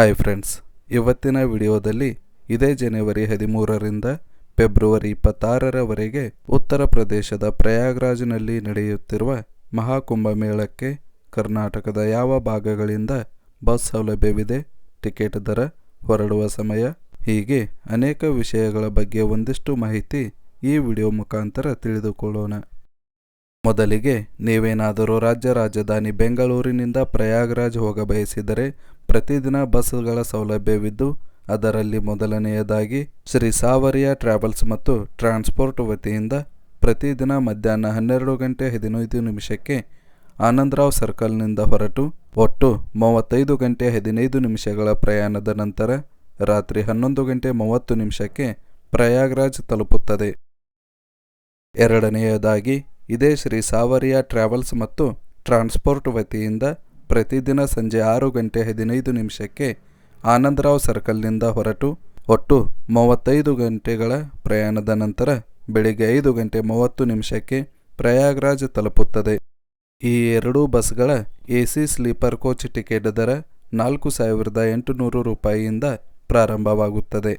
Hi friends ಇವತ್ತಿನ ವಿಡಿಯೋದಲ್ಲಿ ಇದೇ ಜನವರಿ ಹದಿಮೂರರಿಂದ ಫೆಬ್ರವರಿ ಇಪ್ಪತ್ತಾರರವರೆಗೆ ಉತ್ತರ ಪ್ರದೇಶದ ಪ್ರಯಾಗ್ರಾಜ್ನಲ್ಲಿ ನಡೆಯುತ್ತಿರುವ ಮಹಾಕುಂಭ ಮೇಳಕ್ಕೆ ಕರ್ನಾಟಕದ ಯಾವ ಭಾಗಗಳಿಂದ ಬಸ್ ಸೌಲಭ್ಯವಿದೆ, ಟಿಕೆಟ್ ದರ ಹೊರಡುವ ಸಮಯ ಹೀಗೆ ಅನೇಕ ವಿಷಯಗಳ ಬಗ್ಗೆ ಒಂದಿಷ್ಟು ಮಾಹಿತಿ ಈ ವಿಡಿಯೋ ಮುಖಾಂತರ ತಿಳಿದುಕೊಳ್ಳೋಣ. ಮೊದಲಿಗೆ ನೀವೇನಾದರೂ ರಾಜ್ಯ ರಾಜಧಾನಿ ಬೆಂಗಳೂರಿನಿಂದ ಪ್ರಯಾಗ್ರಾಜ್ ಹೋಗ ಬಯಸಿದರೆ ಪ್ರತಿದಿನ ಬಸ್ಗಳ ಸೌಲಭ್ಯವಿದ್ದು, ಅದರಲ್ಲಿ ಮೊದಲನೆಯದಾಗಿ ಶ್ರೀ ಸಾವರಿಯ ಟ್ರಾವೆಲ್ಸ್ ಮತ್ತು ಟ್ರಾನ್ಸ್ಪೋರ್ಟ್ ವತಿಯಿಂದ ಪ್ರತಿದಿನ ಮಧ್ಯಾಹ್ನ ಹನ್ನೆರಡು ಗಂಟೆ ಹದಿನೈದು ನಿಮಿಷಕ್ಕೆ ಆನಂದರಾವ್ ಸರ್ಕಲ್ನಿಂದ ಹೊರಟು ಒಟ್ಟು ಮೂವತ್ತೈದು ಗಂಟೆ ಹದಿನೈದು ನಿಮಿಷಗಳ ಪ್ರಯಾಣದ ನಂತರ ರಾತ್ರಿ ಹನ್ನೊಂದು ಗಂಟೆ ಮೂವತ್ತು ನಿಮಿಷಕ್ಕೆ ಪ್ರಯಾಗ್ರಾಜ್ ತಲುಪುತ್ತದೆ. ಎರಡನೆಯದಾಗಿ, ಇದೇ ಶ್ರೀ ಸಾವರಿಯ ಟ್ರಾವೆಲ್ಸ್ ಮತ್ತು ಟ್ರಾನ್ಸ್ಪೋರ್ಟ್ ವತಿಯಿಂದ ಪ್ರತಿದಿನ ಸಂಜೆ ಆರು ಗಂಟೆ ಹದಿನೈದು ನಿಮಿಷಕ್ಕೆ ಆನಂದರಾವ್ ಸರ್ಕಲ್ನಿಂದ ಹೊರಟು ಒಟ್ಟು ಮೂವತ್ತೈದು ಗಂಟೆಗಳ ಪ್ರಯಾಣದ ನಂತರ ಬೆಳಿಗ್ಗೆ ಐದು ಗಂಟೆ ಮೂವತ್ತು ನಿಮಿಷಕ್ಕೆ ಪ್ರಯಾಗ್ರಾಜ್ ತಲುಪುತ್ತದೆ. ಈ ಎರಡೂ ಬಸ್ಗಳ A C sleeper coach ticket ದರ ನಾಲ್ಕು ಸಾವಿರದ ಎಂಟುನೂರು ರೂಪಾಯಿಯಿಂದ ಪ್ರಾರಂಭವಾಗುತ್ತದೆ.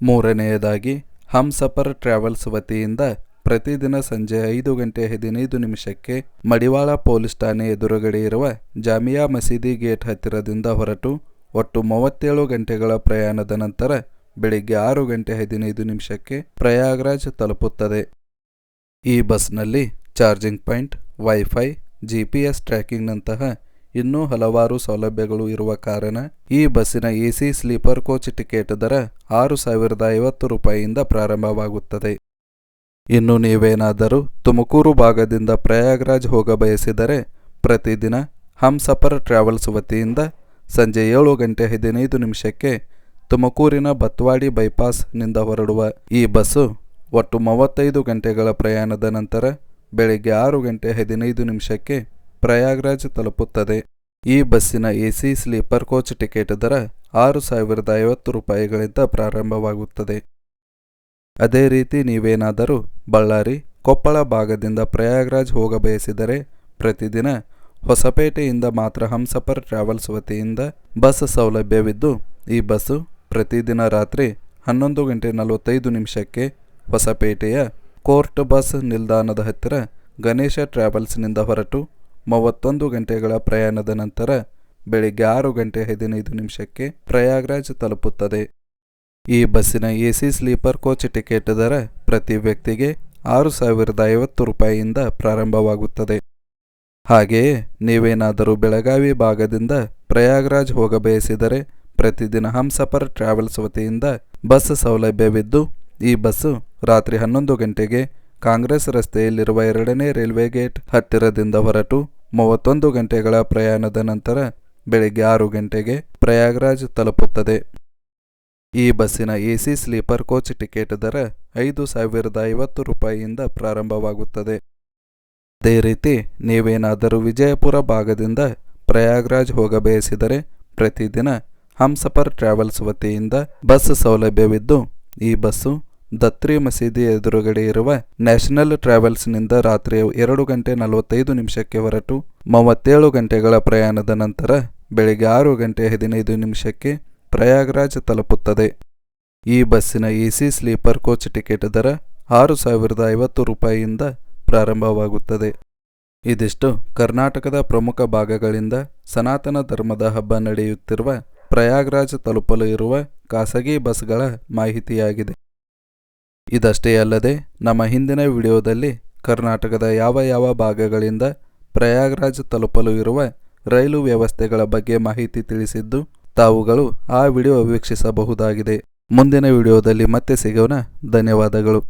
ಮೂರನೆಯದಾಗಿ ಹಮ್ಸಫರ್ ಟ್ರಾವೆಲ್ಸ್ ವತಿಯಿಂದ ಪ್ರತಿದಿನ ಸಂಜೆ ಐದು ಗಂಟೆ ಹದಿನೈದು ನಿಮಿಷಕ್ಕೆ ಮಡಿವಾಳ ಪೊಲೀಸ್ ಠಾಣೆ ಎದುರುಗಡೆ ಇರುವ ಜಾಮಿಯಾ ಮಸೀದಿ ಗೇಟ್ ಹತ್ತಿರದಿಂದ ಹೊರಟು ಒಟ್ಟು ಮೂವತ್ತೇಳು ಗಂಟೆಗಳ ಪ್ರಯಾಣದ ನಂತರ ಬೆಳಿಗ್ಗೆ ಆರು ಗಂಟೆ ಹದಿನೈದು ನಿಮಿಷಕ್ಕೆ ಪ್ರಯಾಗ್ರಾಜ್ ತಲುಪುತ್ತದೆ. ಈ ಬಸ್ನಲ್ಲಿ ಚಾರ್ಜಿಂಗ್ ಪಾಯಿಂಟ್, ವೈಫೈ, ಜಿಪಿಎಸ್ ಟ್ರ್ಯಾಕಿಂಗ್ನಂತಹ ಇನ್ನೂ ಹಲವಾರು ಸೌಲಭ್ಯಗಳು ಇರುವ ಕಾರಣ ಈ ಬಸ್ಸಿನ ಎಸಿ ಸ್ಲೀಪರ್ ಕೋಚ್ ಟಿಕೆಟ್ ದರ ಆರು ಸಾವಿರದ ಐವತ್ತು ರೂಪಾಯಿಯಿಂದ ಪ್ರಾರಂಭವಾಗುತ್ತದೆ. ಇನ್ನು ನೀವೇನಾದರೂ ತುಮಕೂರು ಭಾಗದಿಂದ ಪ್ರಯಾಗ್ರಾಜ್ ಹೋಗ ಬಯಸಿದರೆ ಪ್ರತಿದಿನ ಹಮ್ಸಫರ್ ಟ್ರಾವೆಲ್ಸ್ ವತಿಯಿಂದ ಸಂಜೆ ಏಳು ಗಂಟೆ ಹದಿನೈದು ನಿಮಿಷಕ್ಕೆ ತುಮಕೂರಿನ ಬತ್ವಾಡಿ ಬೈಪಾಸ್ನಿಂದ ಹೊರಡುವ ಈ ಬಸ್ಸು ಒಟ್ಟು ಮೂವತ್ತೈದು ಗಂಟೆಗಳ ಪ್ರಯಾಣದ ನಂತರ ಬೆಳಿಗ್ಗೆ ಆರು ಗಂಟೆ ಹದಿನೈದು ನಿಮಿಷಕ್ಕೆ ಪ್ರಯಾಗ್ರಾಜ್ ತಲುಪುತ್ತದೆ. ಈ ಬಸ್ಸಿನ ಎಸಿ ಸ್ಲೀಪರ್ ಕೋಚ್ ಟಿಕೆಟ್ ದರ ಆರು ಸಾವಿರದ ಐವತ್ತು ರೂಪಾಯಿಗಳಿಂದ ಪ್ರಾರಂಭವಾಗುತ್ತದೆ. ಅದೇ ರೀತಿ ನೀವೇನಾದರೂ ಬಳ್ಳಾರಿ, ಕೊಪ್ಪಳ ಭಾಗದಿಂದ ಪ್ರಯಾಗ್ರಾಜ್ ಹೋಗಬಯಸಿದರೆ ಪ್ರತಿದಿನ ಹೊಸಪೇಟೆಯಿಂದ ಮಾತ್ರ ಹಂಸಪರ್ ಟ್ರಾವೆಲ್ಸ್ ವತಿಯಿಂದ ಬಸ್ ಸೌಲಭ್ಯವಿದ್ದು, ಈ ಬಸ್ಸು ಪ್ರತಿದಿನ ರಾತ್ರಿ ಹನ್ನೊಂದು ಗಂಟೆ ನಲವತ್ತೈದು ನಿಮಿಷಕ್ಕೆ ಹೊಸಪೇಟೆಯ ಕೋರ್ಟ್ ಬಸ್ ನಿಲ್ದಾಣದ ಹತ್ತಿರ ಗಣೇಶ ಟ್ರಾವೆಲ್ಸ್ನಿಂದ ಹೊರಟು ಮೂವತ್ತೊಂದು ಗಂಟೆಗಳ ಪ್ರಯಾಣದ ನಂತರ ಬೆಳಿಗ್ಗೆ ಆರು ಗಂಟೆ ಹದಿನೈದು ನಿಮಿಷಕ್ಕೆ ಪ್ರಯಾಗ್ರಾಜ್ ತಲುಪುತ್ತದೆ. ಈ ಬಸ್ಸಿನ ಎಸಿ ಸ್ಲೀಪರ್ ಕೋಚ್ ಟಿಕೆಟ್ ದರ ಪ್ರತಿ ವ್ಯಕ್ತಿಗೆ ಆರು ಸಾವಿರದ ಐವತ್ತು ರೂಪಾಯಿಯಿಂದ ಪ್ರಾರಂಭವಾಗುತ್ತದೆ. ಹಾಗೆಯೇ ನೀವೇನಾದರೂ ಬೆಳಗಾವಿ ಭಾಗದಿಂದ ಪ್ರಯಾಗ್ರಾಜ್ ಹೋಗಬಯಸಿದರೆ ಪ್ರತಿದಿನ ಹಂಸಪರ್ ಟ್ರಾವೆಲ್ಸ್ ವತಿಯಿಂದ ಬಸ್ ಸೌಲಭ್ಯವಿದ್ದು, ಈ ಬಸ್ಸು ರಾತ್ರಿ ಹನ್ನೊಂದು ಗಂಟೆಗೆ ಕಾಂಗ್ರೆಸ್ ರಸ್ತೆಯಲ್ಲಿರುವ ಎರಡನೇ ರೈಲ್ವೆ ಗೇಟ್ ಹತ್ತಿರದಿಂದ ಹೊರಟು ಮೂವತ್ತೊಂದು ಗಂಟೆಗಳ ಪ್ರಯಾಣದ ನಂತರ ಬೆಳಿಗ್ಗೆ ಆರು ಗಂಟೆಗೆ ಪ್ರಯಾಗ್ರಾಜ್ ತಲುಪುತ್ತದೆ. ಈ ಬಸ್ಸಿನ ಎಸಿ ಸ್ಲೀಪರ್ ಕೋಚ್ ಟಿಕೆಟ್ ದರ ಐದು ಸಾವಿರದ ಐವತ್ತು ರೂಪಾಯಿಯಿಂದ ಪ್ರಾರಂಭವಾಗುತ್ತದೆ. ಅದೇ ರೀತಿ ನೀವೇನಾದರೂ ವಿಜಯಪುರ ಭಾಗದಿಂದ ಪ್ರಯಾಗ್ರಾಜ್ ಹೋಗಬಯಸಿದರೆ ಪ್ರತಿದಿನ ಹಂಸಪರ್ ಟ್ರಾವೆಲ್ಸ್ ವತಿಯಿಂದ ಬಸ್ ಸೌಲಭ್ಯವಿದ್ದು, ಈ ಬಸ್ಸು ದತ್ರಿ ಮಸೀದಿ ಎದುರುಗಡೆ ಇರುವ ನ್ಯಾಷನಲ್ ಟ್ರಾವೆಲ್ಸ್ನಿಂದ ರಾತ್ರಿ ಎರಡು ಗಂಟೆ ನಲವತ್ತೈದು ನಿಮಿಷಕ್ಕೆ ಹೊರಟು, ಮೂವತ್ತೇಳು ಗಂಟೆಗಳ ಪ್ರಯಾಣದ ನಂತರ ಬೆಳಿಗ್ಗೆ ಆರು ಗಂಟೆ ಹದಿನೈದು ನಿಮಿಷಕ್ಕೆ ಪ್ರಯಾಗ್ರಾಜ್ ತಲುಪುತ್ತದೆ. ಈ ಬಸ್ಸಿನ ಎಸಿ ಸ್ಲೀಪರ್ ಕೋಚ್ ಟಿಕೆಟ್ ದರ ಆರು ಸಾವಿರದ ಐವತ್ತು ರೂಪಾಯಿಯಿಂದ ಪ್ರಾರಂಭವಾಗುತ್ತದೆ. ಇದಿಷ್ಟು ಕರ್ನಾಟಕದ ಪ್ರಮುಖ ಭಾಗಗಳಿಂದ ಸನಾತನ ಧರ್ಮದ ಹಬ್ಬ ನಡೆಯುತ್ತಿರುವ ಪ್ರಯಾಗ್ರಾಜ್ ತಲುಪಲು ಇರುವ ಖಾಸಗಿ ಬಸ್ಗಳ ಮಾಹಿತಿಯಾಗಿದೆ. ಇದಷ್ಟೇ ಅಲ್ಲದೆ ನಮ್ಮ ಹಿಂದಿನ ವಿಡಿಯೋದಲ್ಲಿ ಕರ್ನಾಟಕದ ಯಾವ ಯಾವ ಭಾಗಗಳಿಂದ ಪ್ರಯಾಗ್ರಾಜ್ ತಲುಪಲು ಇರುವ ರೈಲು ವ್ಯವಸ್ಥೆಗಳ ಬಗ್ಗೆ ಮಾಹಿತಿ ತಿಳಿಸಿದ್ದು ತಾವುಗಳು ಆ ವಿಡಿಯೋ ವೀಕ್ಷಿಸಬಹುದಾಗಿದೆ. ಮುಂದಿನ ವಿಡಿಯೋದಲ್ಲಿ ಮತ್ತೆ ಸಿಗೋಣ. ಧನ್ಯವಾದಗಳು.